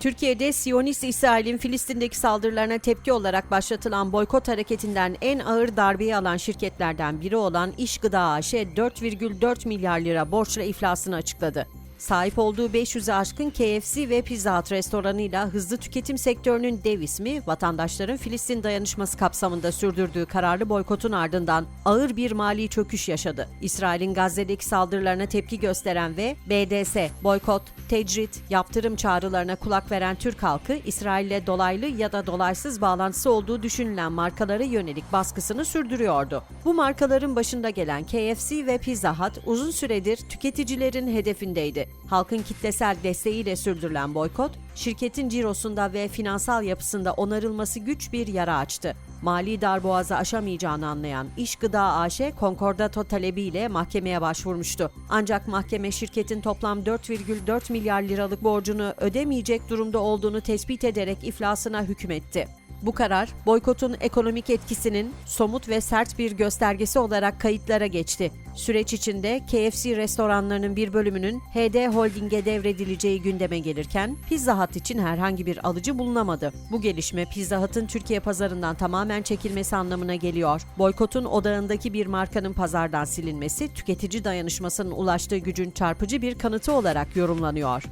Türkiye'de Siyonist İsrail'in Filistin'deki saldırılarına tepki olarak başlatılan boykot hareketinden en ağır darbeyi alan şirketlerden biri olan İş Gıda AŞ 4,4 milyar lira borçla iflasını açıkladı. Sahip olduğu 500'e aşkın KFC ve Pizza Hut restoranıyla hızlı tüketim sektörünün dev ismi, vatandaşların Filistin dayanışması kapsamında sürdürdüğü kararlı boykotun ardından ağır bir mali çöküş yaşadı. İsrail'in Gazze'deki saldırılarına tepki gösteren ve BDS, boykot, tecrit, yaptırım çağrılarına kulak veren Türk halkı, İsrail'le dolaylı ya da dolaysız bağlantısı olduğu düşünülen markalara yönelik baskısını sürdürüyordu. Bu markaların başında gelen KFC ve Pizza Hut uzun süredir tüketicilerin hedefindeydi. Halkın kitlesel desteğiyle sürdürülen boykot, şirketin cirosunda ve finansal yapısında onarılması güç bir yara açtı. Mali darboğazı aşamayacağını anlayan İş Gıda AŞ konkordato talebiyle mahkemeye başvurmuştu. Ancak mahkeme şirketin toplam 4,4 milyar liralık borcunu ödemeyecek durumda olduğunu tespit ederek iflasına hükmetti. Bu karar, boykotun ekonomik etkisinin somut ve sert bir göstergesi olarak kayıtlara geçti. Süreç içinde KFC restoranlarının bir bölümünün HD Holding'e devredileceği gündeme gelirken Pizza Hut için herhangi bir alıcı bulunamadı. Bu gelişme Pizza Hut'ın Türkiye pazarından tamamen çekilmesi anlamına geliyor. Boykotun odağındaki bir markanın pazardan silinmesi, tüketici dayanışmasının ulaştığı gücün çarpıcı bir kanıtı olarak yorumlanıyor.